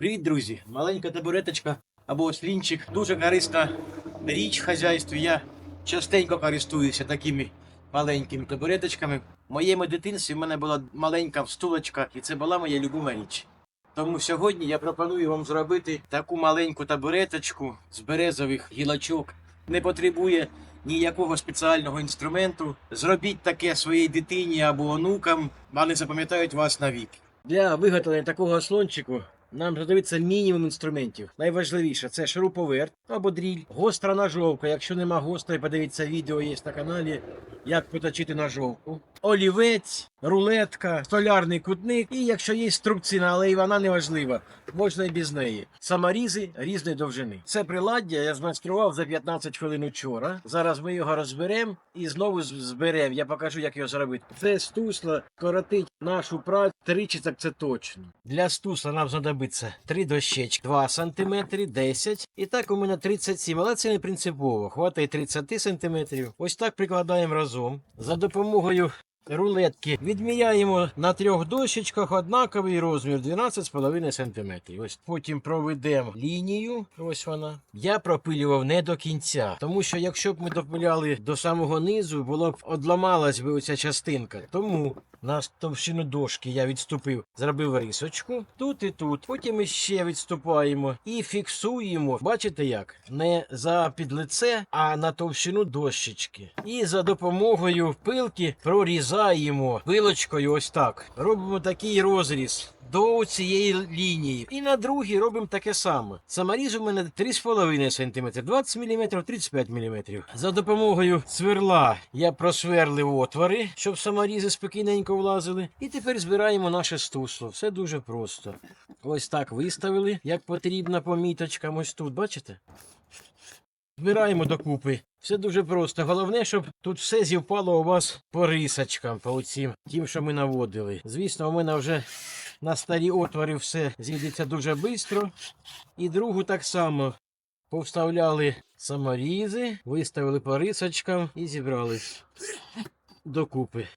Привіт, друзі! Маленька табуреточка або ослінчик. Дуже корисна річ в хазяйстві. Я частенько користуюся такими маленькими табуреточками. В моєму дитинстві в мене була маленька встулочка, і це була моя любима річ. Тому сьогодні я пропоную вам зробити таку маленьку табуреточку з березових гілочок. Не потребує ніякого спеціального інструменту. Зробіть таке своїй дитині або онукам, вони запам'ятають вас навіки. Для виготовлення такого слончику нам знадобиться мінімум інструментів. Найважливіше це шуруповерт або дріль, гостра ножовка. Якщо нема гострої, подивіться відео є на каналі, як поточити ножовку. Олівець, рулетка, столярний кутник. І якщо є струбцина, але і вона не важлива, можна і без неї. Саморізи різної довжини. Це приладдя я змайстрував за 15 хвилин учора. Зараз ми його розберемо і знову зберемо. Я покажу, як його зробити. Це стусло коротить нашу працю тричі, так це точно. Для стусла нам знадобиться 3 дощечки, 2 см, 10 І так у мене 37, але це не принципово. Хватає 30 см. Ось так прикладаємо разом. За допомогою рулетки відміряємо на трьох дощечках однаковий розмір 12,5 см. Ось потім проведемо лінію. Ось вона. Я пропилював не до кінця, тому що якщо б ми допиляли до самого низу, було б одламалась би оця частинка. Тому на товщину дошки я відступив, зробив рисочку тут і тут. Потім іще відступаємо і фіксуємо. Бачите як? Не за підлице, а на товщину дощечки. І за допомогою пилки прорізаємо пилочкою ось так. Робимо такий розріз. До цієї лінії. І на другій робимо таке саме. Саморіз у мене 3,5 см, 20 мм, 35 мм. За допомогою сверла я просверлив отвори, щоб саморізи спокійненько влазили. І тепер збираємо наше стусло. Все дуже просто. Ось так виставили, як потрібно по міточкам. Ось тут, бачите? Збираємо докупи. Все дуже просто. Головне, щоб тут все зівпало у вас по рисочкам, по оцім, тим, що ми наводили. Звісно, у мене вже на старі отвори все зійдеться дуже швидко. І другу так само повставляли саморізи, виставили по рисочкам і зібрались докупи.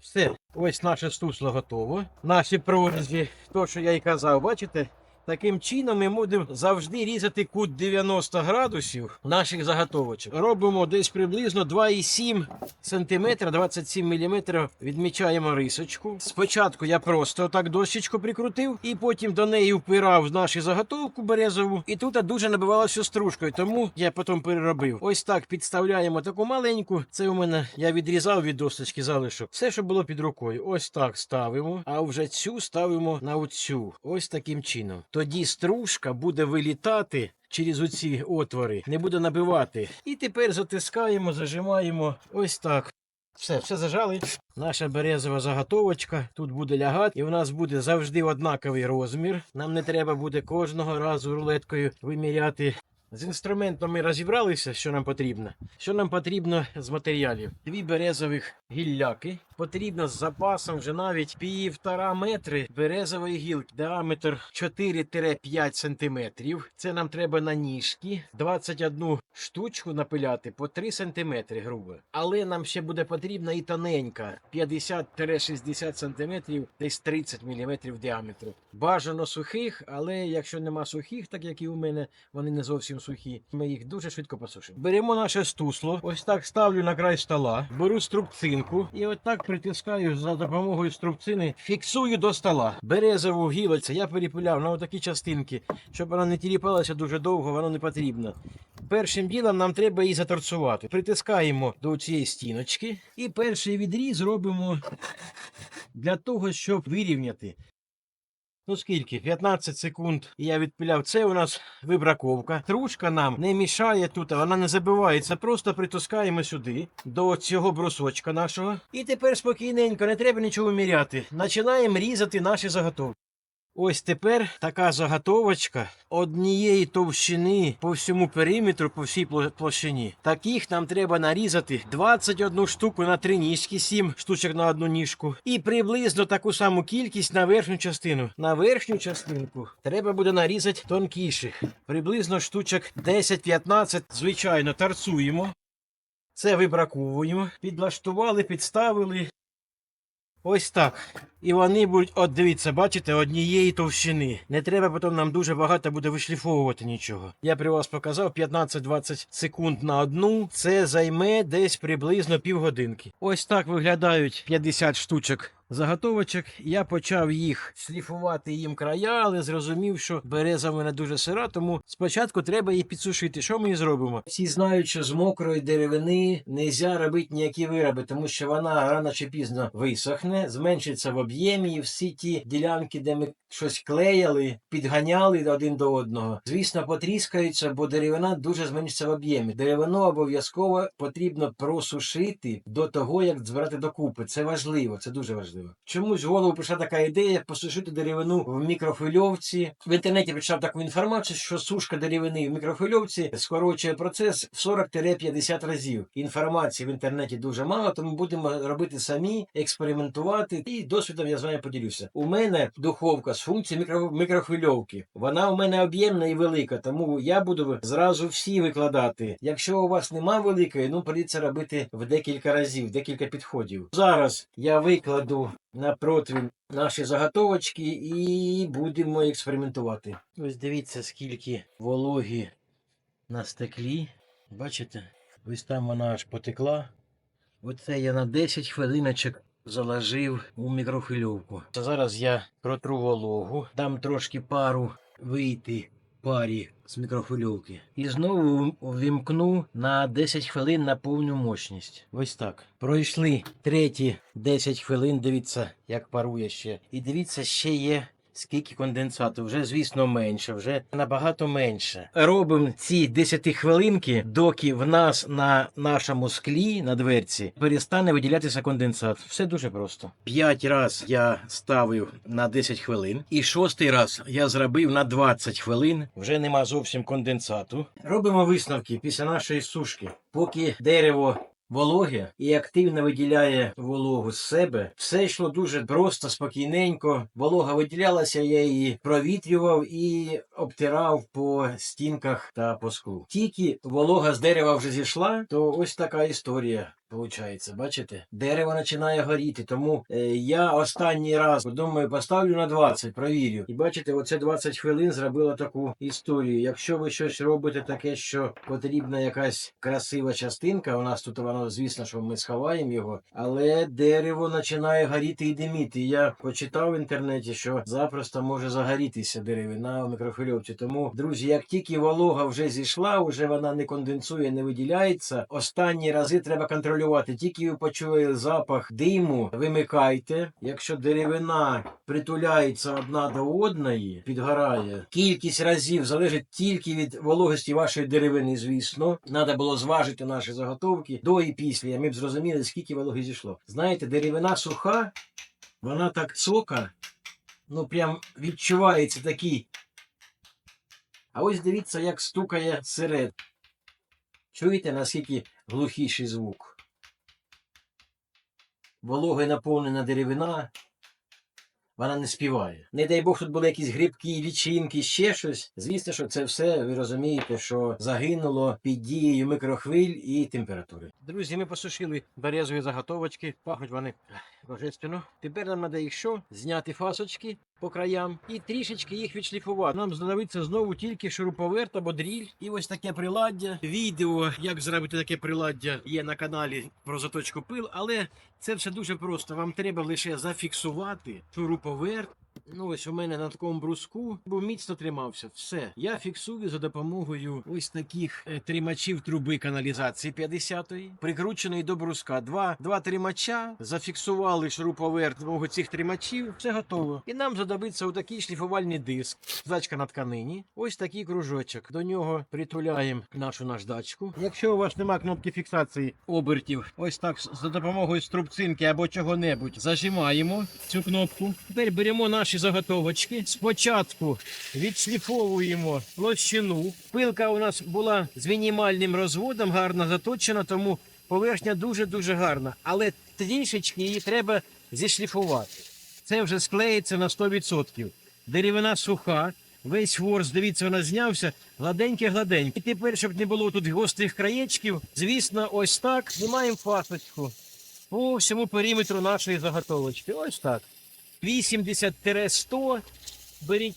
Все, ось наше стусло готово. Наші прорізі, то, що я й казав, бачите? Таким чином ми будемо завжди різати кут 90 градусів наших заготовочок. Робимо десь приблизно 2,7 см, 27 мм. Відмічаємо рисочку. Спочатку я просто так дощечку прикрутив, і потім до неї впирав нашу заготовку березову. І тут дуже набивалося стружкою, тому я потім переробив. Ось так підставляємо таку маленьку. Це у мене я відрізав від досточки залишок. Все, що було під рукою. Ось так ставимо. А вже цю ставимо на оцю. Ось таким чином. Тоді стружка буде вилітати. Через оці отвори не буде набивати. І тепер затискаємо, зажимаємо ось так. Все, все зажали. Наша березова заготовочка тут буде лягати, і в нас буде завжди однаковий розмір. Нам не треба буде кожного разу рулеткою виміряти. З інструментом ми розібралися, що нам потрібно. Що нам потрібно з матеріалів? Дві березових гілляки. Потрібно з запасом вже навіть півтора метри березової гілки. Діаметр 4-5 сантиметрів. Це нам треба на ніжки. 21 штучку напиляти по 3 сантиметри грубо. Але нам ще буде потрібна і тоненька 50-60 сантиметрів, десь 30 міліметрів діаметру. Бажано сухих, але якщо нема сухих, так як і у мене, вони не зовсім сухі. Ми їх дуже швидко посушимо. Беремо наше стусло, ось так ставлю на край стола, беру струбцинку і отак притискаю за допомогою струбцини, фіксую до стола. Березову гілицю я перепиляв на отакі частинки, щоб вона не тіліпалася дуже довго, воно не потрібно. Першим ділом нам треба її заторцувати. Притискаємо до цієї стіночки і перший відріз робимо для того, щоб вирівняти. Ну скільки? 15 секунд. Я відпиляв. Це у нас вибраковка. Трушка нам не мішає тут, вона не забивається. Просто притискаємо сюди до цього брусочка нашого. І тепер спокійненько, не треба нічого міряти. Починаємо різати наші заготовки. Ось тепер така заготовочка однієї товщини по всьому периметру, по всій площині. Таких нам треба нарізати 21 штуку на три ніжки, 7 штучок на одну ніжку. І приблизно таку саму кількість на верхню частину. На верхню частинку треба буде нарізати тонкіших. Приблизно штучок 10-15, звичайно, тарцуємо. Це вибраковуємо, підлаштували, підставили. Ось так. І вони будуть, от дивіться, бачите, однієї товщини. Не треба потім нам дуже багато буде вишліфовувати нічого. Я при вас показав 15-20 секунд на одну. Це займе десь приблизно півгодинки. Ось так виглядають 50 штучок заготовочок. Я почав їх шліфувати їм края, але зрозумів, що береза в мене дуже сира, тому спочатку треба її підсушити. Що ми зробимо? Всі знають, що з мокрої деревини не можна робити ніякі вироби, тому що вона рано чи пізно висохне, зменшиться в об'ємі, і всі ті ділянки, де ми щось клеяли, підганяли один до одного. Звісно, потріскаються, бо деревина дуже зменшиться в об'ємі. Деревину обов'язково потрібно просушити до того, як збирати докупи. Це важливо, це дуже важливо. Чомусь в голову прийшла така ідея посушити деревину в мікрофильовці. В інтернеті прочитав таку інформацію, що сушка деревини в мікрофильовці скорочує процес в 40-50 разів. Інформації в інтернеті дуже мало, тому будемо робити самі, експериментувати. І досвідом я з вами поділюся. У мене духовка з функцією мікро... мікрохвильовки. Вона у мене об'ємна і велика, тому я буду зразу всі викладати. Якщо у вас нема великої, ну прийдеться робити в декілька разів, декілька підходів. Зараз я викладу на противень наші заготовочки і будемо експериментувати. Ось дивіться, скільки вологі на стеклі. Бачите? Ось там вона аж потекла. Оце я на 10 хвилиночок заложив у мікрохвильовку. Зараз я протру вологу, дам трошки пару вийти парі з мікрохвильовки. І знову ввімкну на 10 хвилин на повну мощність. Ось так. Пройшли треті 10 хвилин. Дивіться, як парує ще. І дивіться, ще є. Скільки конденсату, вже, звісно, менше, вже набагато менше. Робимо ці 10 хвилинки, доки в нас на нашому склі на дверці перестане виділятися конденсат. Все дуже просто. П'ять раз я ставив на 10 хвилин, і шостий раз я зробив на 20 хвилин. Вже нема зовсім конденсату. Робимо висновки після нашої сушки. Поки дерево вологе і активно виділяє вологу з себе. Все йшло дуже просто, спокійненько. Волога виділялася, я її провітрював і обтирав по стінках та по склу. Тільки волога з дерева вже зійшла, то ось така історія. Получається, бачите? Дерево починає горіти, тому е, я останній раз думаю, поставлю на 20, провірю. І бачите, оце 20 хвилин зробила таку історію. Якщо ви щось робите таке, що потрібна якась красива частинка, у нас тут воно, звісно, що ми сховаємо його, але дерево починає горіти і диміти. Я почитав в інтернеті, що запросто може загорітися деревина у мікрохвильовці. Тому, друзі, як тільки волога вже зійшла, вже вона не конденсує, не виділяється. Останні рази треба контролювати. Тільки ви почули запах диму, вимикайте. Якщо деревина притуляється одна до одної, підгорає. Кількість разів залежить тільки від вологості вашої деревини, звісно. Треба було зважити наші заготовки до і після. Ми б зрозуміли, скільки вологи зійшло. Знаєте, деревина суха, вона так цока, ну прям відчувається такий. А ось дивіться, як стукає серед. Чуєте, наскільки глухіший звук? Вологою наповнена деревина, вона не співає. Не дай Бог, тут були якісь грибки, лічинки, ще щось. Звісно, що це все, ви розумієте, що загинуло під дією микрохвиль і температури. Друзі, ми посушили березові заготовочки, пахнуть вони божественно. Тепер нам треба їх що? Зняти фасочки по краям і трішечки їх відшліфувати. Нам знадобиться знову тільки шуруповерт або дріль. І ось таке приладдя. Відео, як зробити таке приладдя, є на каналі про заточку пил, але це все дуже просто. Вам треба лише зафіксувати шуруповерт. Ну, ось у мене на такому бруску, бо міцно тримався. Все. Я фіксую за допомогою ось таких е, тримачів труби каналізації 50-ї, прикрученої до бруска. Два, два тримача, зафіксували шуруповерт допомогою цих тримачів, все готово. І нам задобиться отакий шліфувальний диск. Зачка на тканині. Ось такий кружочок. До нього притуляємо нашу наждачку. Якщо у вас немає кнопки фіксації обертів, ось так за допомогою струбцинки або чого-небудь зажимаємо цю кнопку. Тепер беремо наші заготовочки. Спочатку відшліфовуємо площину. Пилка у нас була з мінімальним розводом, гарно заточена, тому поверхня дуже-дуже гарна. Але трішечки її треба зішліфувати. Це вже склеїться на 100%. Деревина суха, весь ворс, дивіться, вона знявся, гладенький-гладенький. І тепер, щоб не було тут гострих краєчків, звісно, ось так знімаємо фасочку. по всьому периметру нашої заготовочки. Ось так. 80-100 беріть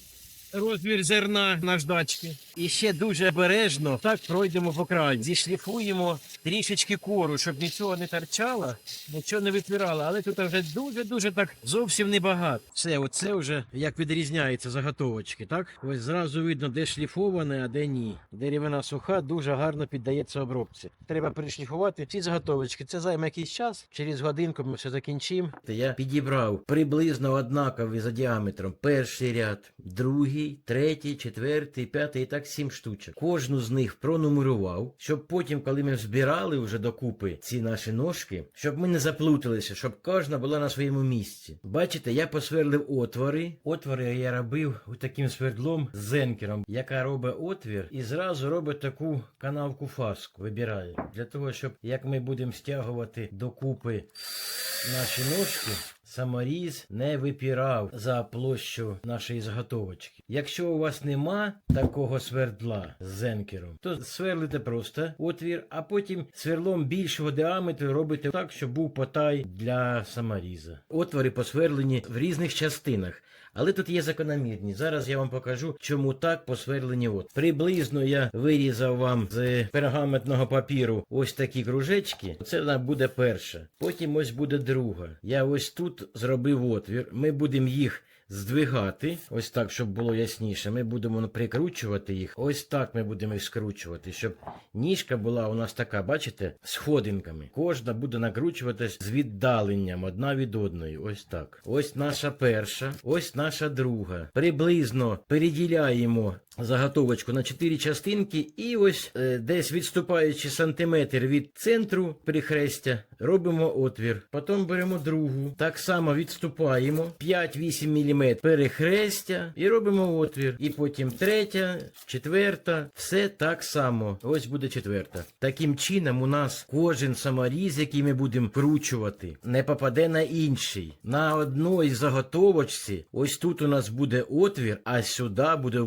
розмір зерна наждачки. І ще дуже обережно так пройдемо по краю. Зішліфуємо трішечки кору, щоб нічого не торчало, нічого не випирало. Але тут вже дуже-дуже так зовсім небагато. Все, оце вже як відрізняється заготовочки, так? Ось зразу видно, де шліфоване, а де ні. Деревина суха, дуже гарно піддається обробці. Треба перешліфувати ці заготовочки. Це займе якийсь час. Через годинку ми все закінчимо. Я підібрав приблизно однакові за діаметром перший ряд, другий, третій, четвертий, п'ятий і так сім штучок. Кожну з них пронумерував, щоб потім, коли ми збирали вже докупи ці наші ножки, щоб ми не заплуталися, щоб кожна була на своєму місці. Бачите, я посверлив отвори. Отвори я робив таким свердлом з зенкером, яка робить отвір і зразу робить таку канавку фаску. Вибирає. Для того, щоб як ми будемо стягувати докупи наші ножки, саморіз не випірав за площу нашої заготовочки. Якщо у вас нема такого свердла з зенкером, то сверлите просто отвір, а потім сверлом більшого діаметру робите так, щоб був потай для саморіза. Отвори посверлені в різних частинах. Але тут є закономірність. Зараз я вам покажу, чому так посверлені от. Приблизно я вирізав вам з пергаментного папіру ось такі кружечки. Це вона буде перша. Потім ось буде друга. Я ось тут зробив отвір. Ми будемо їх здвигати, ось так, щоб було ясніше. Ми будемо прикручувати їх. Ось так ми будемо їх скручувати, щоб ніжка була у нас така, бачите, сходинками. Кожна буде накручуватись з віддаленням одна від одної. Ось так. Ось наша перша, ось наша друга. Приблизно переділяємо заготовочку на 4 частинки, і ось е, десь відступаючи сантиметр від центру перехрестя, робимо отвір. Потім беремо другу. Так само відступаємо 5-8 мм перехрестя і робимо отвір. І потім третя, четверта, все так само. Ось буде четверта. Таким чином, у нас кожен саморіз, який ми будемо вкручувати, не попаде на інший. На одній заготовочці, ось тут у нас буде отвір, а сюди буде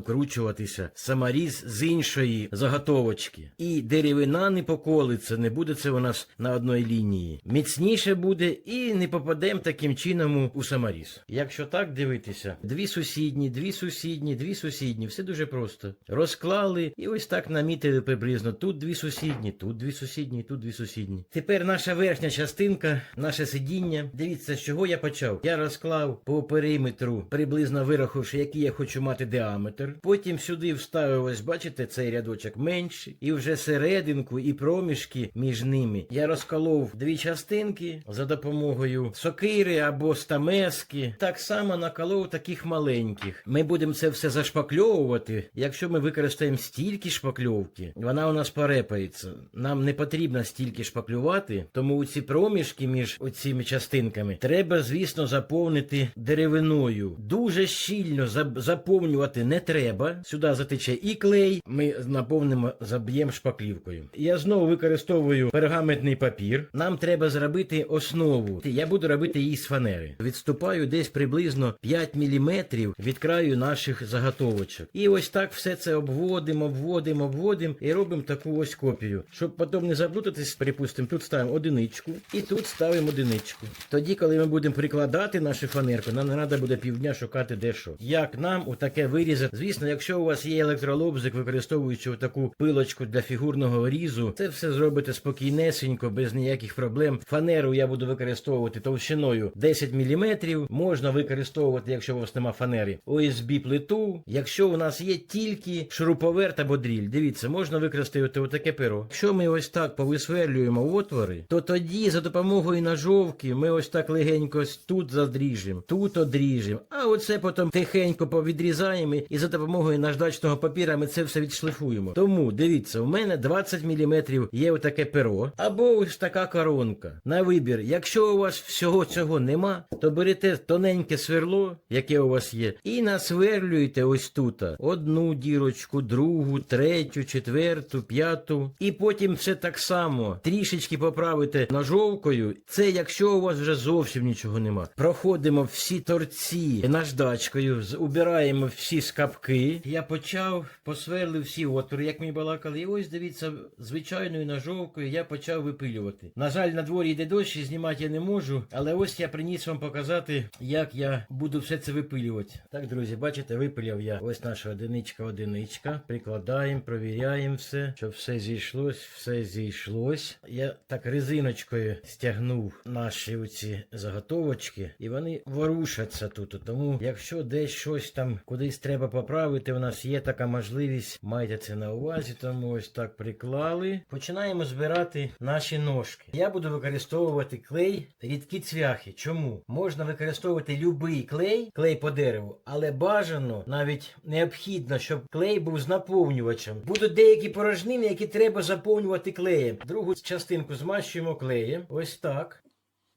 вкручуватися саморіз з іншої заготовочки. І деревина не поколиться, не буде це у нас на одній лінії. Міцніше буде і не попадемо таким чином у саморіз. Якщо так дивитися, дві сусідні, дві сусідні, дві сусідні, все дуже просто. Розклали і ось так намітили приблизно. Тут дві сусідні, тут дві сусідні, тут дві сусідні. Тепер наша верхня частинка, наше сидіння. Дивіться, з чого я почав. Я розклав по периметру, приблизно вирахувавши, який я хочу мати діаметр. Потім сюди вставив, ось бачите, цей рядочок менший. І вже серединку і проміжки між ними. Я розколов дві частинки за допомогою сокири або стамески. Так само наколов таких маленьких. Ми будемо це все зашпакльовувати. Якщо ми використаємо стільки шпакльовки, вона у нас порепається. Нам не потрібно стільки шпаклювати, тому ці проміжки між оціми частинками треба, звісно, заповнити деревиною. Дуже щільно заповнювати не треба. Сюди затече і клей. Ми наповнимо, заб'ємо шпаклівкою. Я знову використовую пергаментний папір. Нам треба зробити основу. Я буду робити її з фанери. Відступаю десь приблизно 5 мм від краю наших заготовочок. І ось так все це обводимо, обводимо, обводимо і робимо таку ось копію. Щоб потім не заплутатись, припустимо, тут ставимо одиничку і тут ставимо одиничку. Тоді, коли ми будемо прикладати нашу фанерку, нам не треба буде півдня шукати де що. Як нам отаке вирізати? Звісно, якщо у вас є електролобзик, використовуючи таку пилочку для фігурного різу, це все зробите спокійнесенько, без ніяких проблем. Фанеру я буду використовувати товщиною 10 мм. Можна використовувати, якщо у вас нема фанери, ОСБ плиту. Якщо у нас є тільки шуруповерт або дріль, дивіться, можна використати отаке перо. Якщо ми ось так повисверлюємо отвори, то тоді за допомогою ножовки ми ось так легенько тут задріжемо, тут одріжемо, а оце потім тихенько повідрізаємо і за допомогою наждачного папіра ми це все відшлифуємо. Тому дивіться, у мене 20 мм є отаке перо, або ось така коронка. На вибір. Якщо у вас всього цього нема, то берете тоненьке сверло, яке у вас є, і насверлюєте ось тут одну дірочку, другу, третю, четверту, п'яту. І потім все так само трішечки поправите ножовкою. Це якщо у вас вже зовсім нічого нема. Проходимо всі торці наждачкою, убираємо всі скапки. Я почав, посверлив всі отвори, як ми балакали. І ось дивіться, звичайною ножовкою я почав випилювати. На жаль, на дворі йде дощ, і знімати я не можу, але ось я приніс вам показати, як я буду все це випилювати. Так, друзі, бачите, випиляв я ось наша одиничка, одиничка. Прикладаємо, провіряємо все, щоб все зійшлось, все зійшлось. Я так резиночкою стягнув наші оці заготовочки, і вони ворушаться тут. Тому, якщо десь щось там кудись треба поправити, у нас є така можливість. Майте це на увазі, тому ось так приклали. Починаємо збирати наші ножки. Я буду використовувати клей рідкі цвяхи. Чому? Можна використовувати будь-який клей, клей по дереву, але бажано навіть необхідно, щоб клей був з наповнювачем. Будуть деякі порожнини, які треба заповнювати клеєм. Другу частинку змащуємо клеєм. Ось так.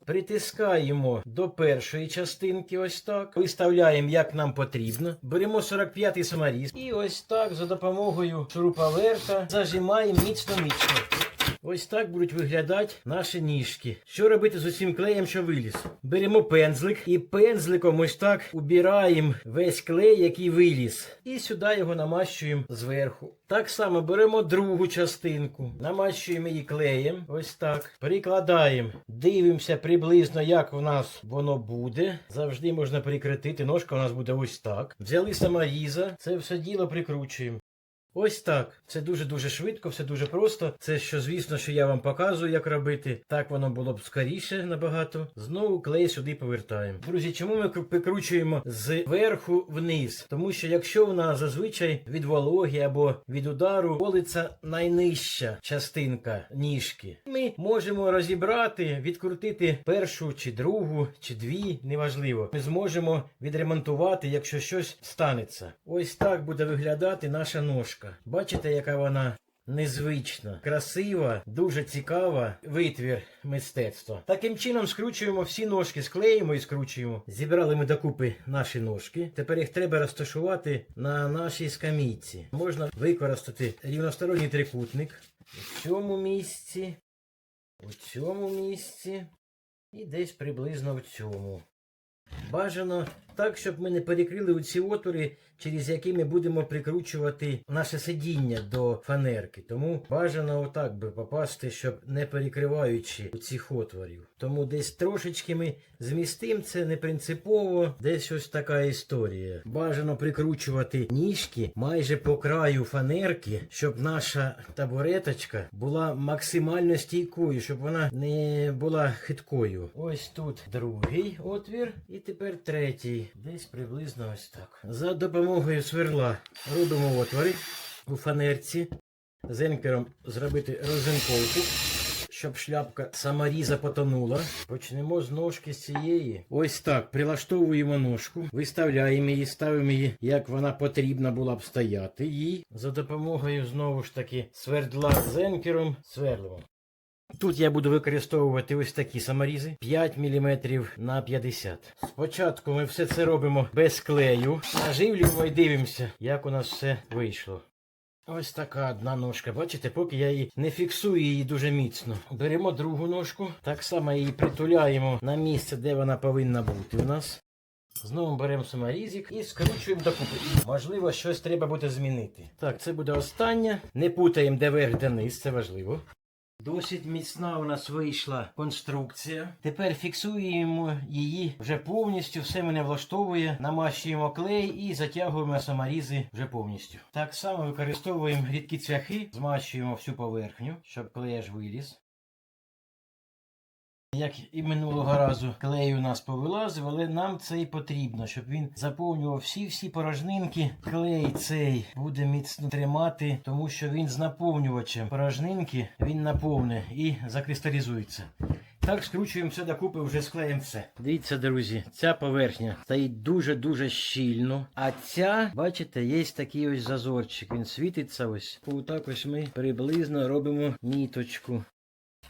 Притискаємо до першої частинки, ось так. Виставляємо, як нам потрібно. Беремо 45-й саморіз. І ось так за допомогою шуруповерта зажимаємо міцно-міцно. Ось так будуть виглядати наші ніжки. Що робити з усім клеєм, що виліз? Беремо пензлик і пензликом ось так убираємо весь клей, який виліз. І сюди його намащуємо зверху. Так само беремо другу частинку, намащуємо її клеєм. Ось так. Прикладаємо. Дивимося приблизно, як у нас воно буде. Завжди можна прикритити. Ножка у нас буде ось так. Взяли саморіза, це все діло прикручуємо. Ось так. Це дуже-дуже швидко, все дуже просто. Це що, звісно, що я вам показую, як робити. Так воно було б скоріше набагато. Знову клей сюди повертаємо. Друзі, чому ми кру- прикручуємо зверху вниз? Тому що якщо у нас зазвичай від вологи або від удару колиться найнижча частинка ніжки, ми можемо розібрати, відкрутити першу чи другу, чи дві, неважливо. Ми зможемо відремонтувати, якщо щось станеться. Ось так буде виглядати наша ножка. Бачите, яка вона незвична, красива, дуже цікава витвір мистецтва. Таким чином скручуємо всі ножки, склеїмо і скручуємо. Зібрали ми докупи наші ножки. Тепер їх треба розташувати на нашій скамійці. Можна використати рівносторонній трикутник у цьому місці, у цьому місці і десь приблизно в цьому. Бажано так, щоб ми не перекрили ці отвори, через які ми будемо прикручувати наше сидіння до фанерки. Тому бажано отак би попасти, щоб не перекриваючи цих отворів. Тому десь трошечки ми змістимо, це не принципово, десь ось така історія. Бажано прикручувати ніжки майже по краю фанерки, щоб наша табуреточка була максимально стійкою, щоб вона не була хиткою. Ось тут другий отвір, і тепер третій. Десь приблизно ось так. За допомогою сверла робимо отвори у фанерці. Зенкером зробити розинковку, щоб шляпка саморіза потонула. Почнемо з ножки з цієї. Ось так. Прилаштовуємо ножку, виставляємо її, ставимо її, як вона потрібна була б стояти. І за допомогою знову ж таки свердла зенкером сверлимо. Тут я буду використовувати ось такі саморізи 5 мм на 50. Спочатку ми все це робимо без клею, наживлюємо і дивимося, як у нас все вийшло. Ось така одна ножка. Бачите, поки я її не фіксую її дуже міцно. Беремо другу ножку, так само її притуляємо на місце, де вона повинна бути у нас. Знову беремо саморізик і скручуємо докупи. Можливо, щось треба буде змінити. Так, це буде остання. Не путаємо де верх, де низ, це важливо. Досить міцна у нас вийшла конструкція. Тепер фіксуємо її вже повністю. Все мене влаштовує. Намащуємо клей і затягуємо саморізи вже повністю. Так само використовуємо рідкі цвяхи, змащуємо всю поверхню, щоб клей аж виліз. Як і минулого разу клей у нас повилазив, але нам це і потрібно, щоб він заповнював всі-всі порожнинки. Клей цей буде міцно тримати, тому що він з наповнювачем порожнинки він наповне і закристалізується. Так, скручуємо все докупи, вже склеїмо все. Дивіться, друзі, ця поверхня стоїть дуже-дуже щільно. А ця, бачите, є такий ось зазорчик. Він світиться ось. Отак ось ми приблизно робимо міточку.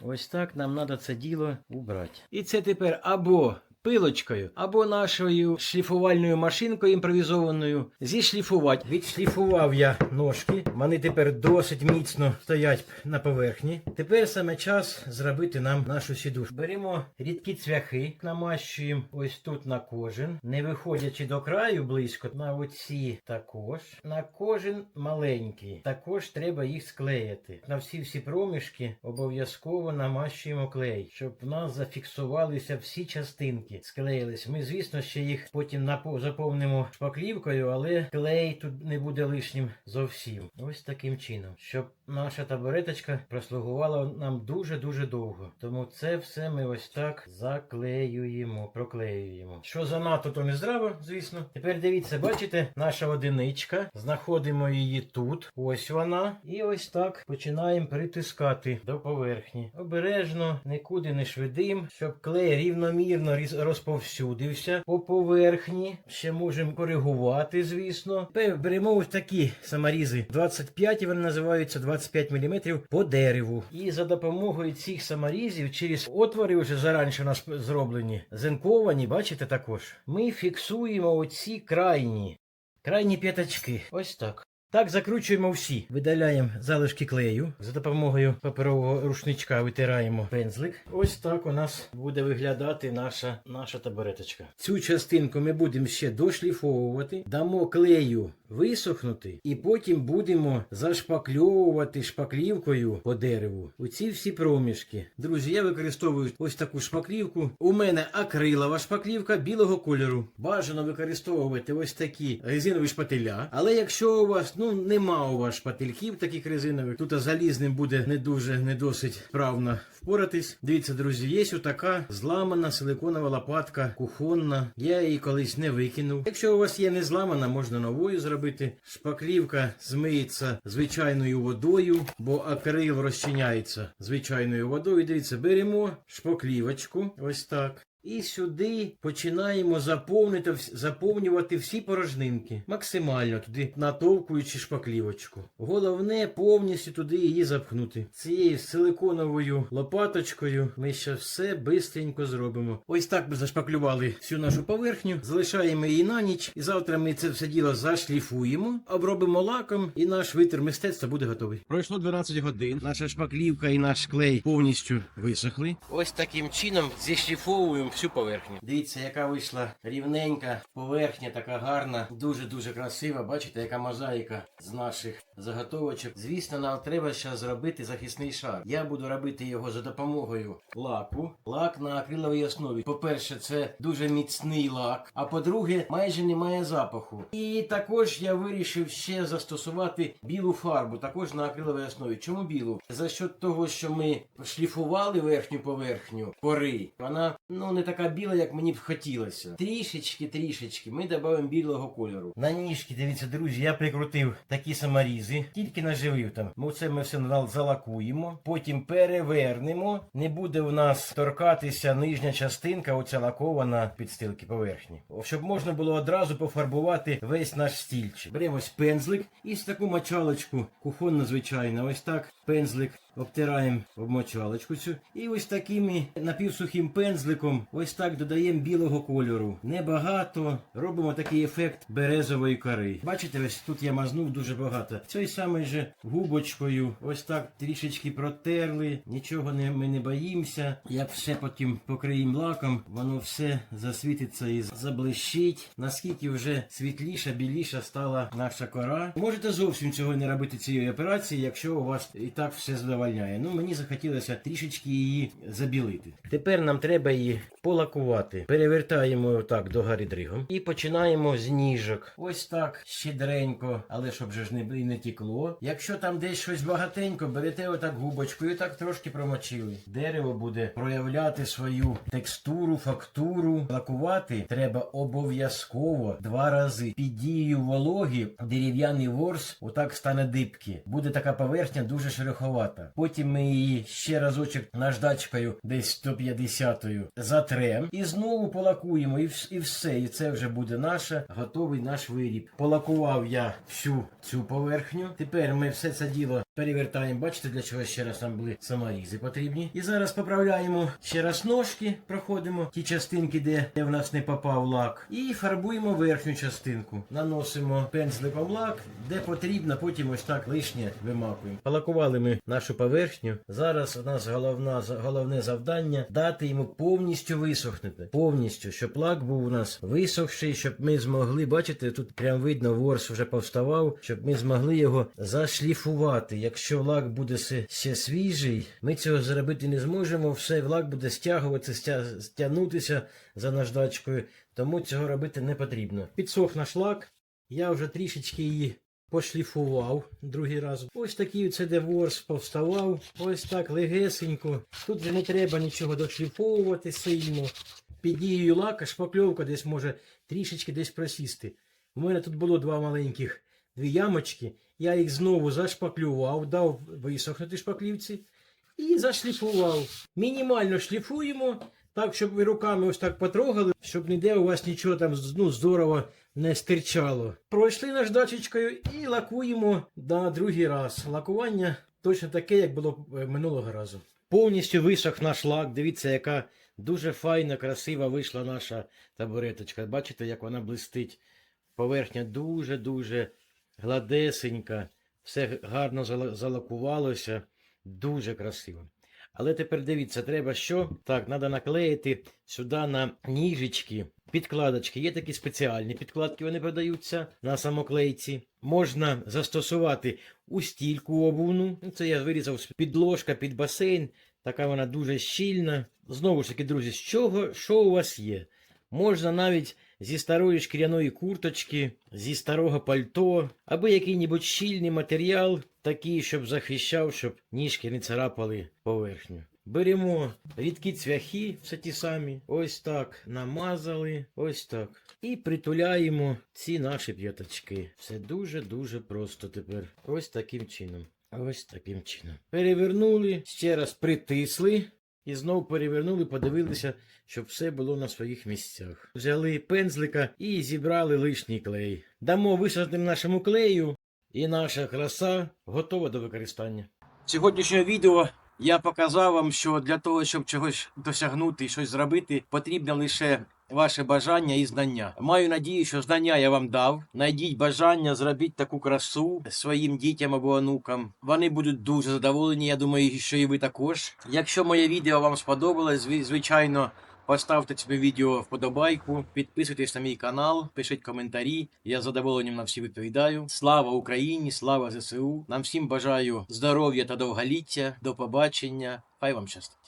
Ось так нам треба це діло убрати. І це тепер або пилочкою або нашою шліфувальною машинкою імпровізованою зішліфувати. Відшліфував я ножки, вони тепер досить міцно стоять на поверхні. Тепер саме час зробити нам нашу сідушку. Беремо рідкі цвяхи, намащуємо ось тут на кожен, не виходячи до краю близько, на оці також. На кожен маленький. Також треба їх склеїти. На всі всі проміжки обов'язково намащуємо клей, щоб в нас зафіксувалися всі частинки, склеїлись. Ми, звісно, ще їх потім заповнимо шпаклівкою, але клей тут не буде лишнім зовсім. Ось таким чином, щоб наша табуреточка прослугувала нам дуже-дуже довго. Тому це все ми ось так заклеюємо, проклеюємо. Що занадто, то не здраво, звісно. Тепер дивіться, бачите, наша одиничка. Знаходимо її тут. Ось вона. І ось так починаємо притискати до поверхні. Обережно, нікуди не швидим, щоб клей рівномірно розповсюдився по поверхні. Ще можемо коригувати, звісно. Тепер беремо ось такі саморізи. 25 вони називаються 25 мм по дереву. І за допомогою цих саморізів через отвори вже зараніше у нас зроблені, зенковані, бачите також. Ми фіксуємо оці крайні. Крайні п'ятачки. Ось так. Так закручуємо всі. Видаляємо залишки клею. За допомогою паперового рушничка витираємо пензлик. Ось так у нас буде виглядати наша, наша табуреточка. Цю частинку ми будемо ще дошліфовувати, дамо клею висохнути, і потім будемо зашпакльовувати шпаклівкою по дереву. Оці всі проміжки. Друзі, я використовую ось таку шпаклівку. У мене акрилова шпаклівка білого кольору. Бажано використовувати ось такі резинові шпателя. Але якщо у вас ну нема у вас шпательків таких резинових, тут залізним буде не дуже, не досить вправно впоратись. Дивіться, друзі, є така зламана силиконова лопатка, кухонна. Я її колись не викинув. Якщо у вас є не зламана, можна новою зробити. Шпаклівка змиється звичайною водою, бо акрил розчиняється звичайною водою. Дивіться, беремо шпаклівочку, ось так. І сюди починаємо заповнити, заповнювати всі порожнинки. Максимально туди натовкуючи шпаклівочку. Головне повністю туди її запхнути. Цією силиконовою лопаточкою ми ще все бистренько зробимо. Ось так ми зашпаклювали всю нашу поверхню, залишаємо її на ніч, і завтра ми це все діло зашліфуємо, обробимо лаком, і наш витер мистецтва буде готовий. Пройшло 12 годин. Наша шпаклівка і наш клей повністю висохли. Ось таким чином зішліфовуємо всю поверхню. Дивіться, яка вийшла рівненька поверхня, така гарна, дуже дуже красива. Бачите, яка мозаїка з наших заготовочок. Звісно, нам треба ще зробити захисний шар. Я буду робити його за допомогою лаку. Лак на акриловій основі. По-перше, це дуже міцний лак. А по-друге, майже немає запаху. І також я вирішив ще застосувати білу фарбу, також на акриловій основі. Чому білу? За счет того, що ми шліфували верхню поверхню кори, вона ну не така біла, як мені б хотілося. Трішечки, трішечки. Ми додаємо білого кольору. На ніжки, дивіться, друзі, я прикрутив такі саморізи, тільки наживив там. Ми це ми все залакуємо, потім перевернемо. Не буде в нас торкатися нижня частинка, оця лакована підстилки поверхні. Щоб можна було одразу пофарбувати весь наш стільчик. Беремо ось пензлик і з таку мочалочку, кухонну, звичайно, ось так пензлик обтираємо об мочалочку цю. І ось такими напівсухим пензликом ось так додаємо білого кольору. Небагато. Робимо такий ефект березової кори. Бачите, ось тут я мазнув дуже багато. Цією самою же губочкою, ось так трішечки протерли. Нічого не, ми не боїмося. Як все потім покриємо лаком, воно все засвітиться і заблищить. Наскільки вже світліша, біліша стала наша кора. Можете зовсім цього не робити цієї операції, якщо у вас і так все задовольняє. Ну мені захотілося трішечки її забілити. Тепер нам треба її полакувати. Перевертаємо так до гори дригом і починаємо з ніжок. Ось так щедренько, але щоб же ж не, не тікло. Якщо там десь щось багатенько, берете отак губочкою, так трошки промочили. Дерево буде проявляти свою текстуру, фактуру. Лакувати треба обов'язково два рази. Під дією вологі дерев'яний ворс отак стане дибки. Буде така поверхня дуже шероховата. Потім ми її ще разочок наждачкою, десь 150-ю, затрем і знову полакуємо, і, все. І це вже буде наше готовий наш виріб. Полакував я всю цю поверхню. Тепер ми все це діло Перевертаємо, бачите, для чого ще раз нам були саморізи потрібні. І зараз поправляємо ще раз ножки, проходимо ті частинки, де, де в нас не попав лак. І фарбуємо верхню частинку. Наносимо пензликом лак, де потрібно, потім ось так лишнє вимакуємо. Полакували ми нашу поверхню. Зараз у нас головна, головне завдання дати йому повністю висохнути. Повністю, щоб лак був у нас висохший, щоб ми змогли, бачите, тут прям видно, ворс вже повставав, щоб ми змогли його зашліфувати. Якщо лак буде ще свіжий, ми цього зробити не зможемо. Все, лак буде стягуватися, стя, стягнутися за наждачкою, тому цього робити не потрібно. Підсох наш лак. Я вже трішечки її пошліфував другий раз. Ось такий це де ворс повставав. Ось так легесенько. Тут же не треба нічого дошліфовувати сильно. Під дією лака шпакльовка десь може трішечки десь просісти. У мене тут було два маленьких дві ямочки. Я їх знову зашпаклював, дав висохнути шпаклівці і зашліфував. Мінімально шліфуємо, так, щоб ви руками ось так потрогали, щоб ніде у вас нічого там ну, здорово не стирчало. Пройшли наждачечкою і лакуємо на другий раз. Лакування точно таке, як було е, минулого разу. Повністю висох наш лак. Дивіться, яка дуже файна, красива вийшла наша табуреточка. Бачите, як вона блистить. Поверхня дуже-дуже гладесенька. Все гарно залакувалося. Дуже красиво. Але тепер дивіться, треба що? Так, треба наклеїти сюди на ніжечки підкладочки. Є такі спеціальні підкладки, вони продаються на самоклейці. Можна застосувати устільку обувну. Ну, Це я вирізав з підложка під басейн. Така вона дуже щільна. Знову ж таки, друзі, з чого що у вас є? Можна навіть зі старої шкіряної курточки, зі старого пальто, або який-небудь щільний матеріал, такий, щоб захищав, щоб ніжки не царапали поверхню. Беремо рідкі цвяхи, все ті самі, ось так намазали, ось так. І притуляємо ці наші п'ятачки. Все дуже-дуже просто тепер. Ось таким чином. Ось таким чином. Перевернули, ще раз притисли. І знову перевернули, подивилися, щоб все було на своїх місцях. Взяли пензлика і зібрали лишній клей. Дамо висадним нашому клею, і наша краса готова до використання. Сьогоднішнього відео я показав вам, що для того, щоб чогось досягнути і щось зробити, потрібно лише ваше бажання і знання. Маю надію, що знання я вам дав. Найдіть бажання, зробіть таку красу своїм дітям або онукам. Вони будуть дуже задоволені. Я думаю, що і ви також. Якщо моє відео вам сподобалось, звичайно. Поставте цьому відео вподобайку, підписуйтесь на мій канал, пишіть коментарі. Я з задоволенням на всі відповідаю. Слава Україні, слава ЗСУ. Нам всім бажаю здоров'я та довголіття. До побачення. Хай вам щастить.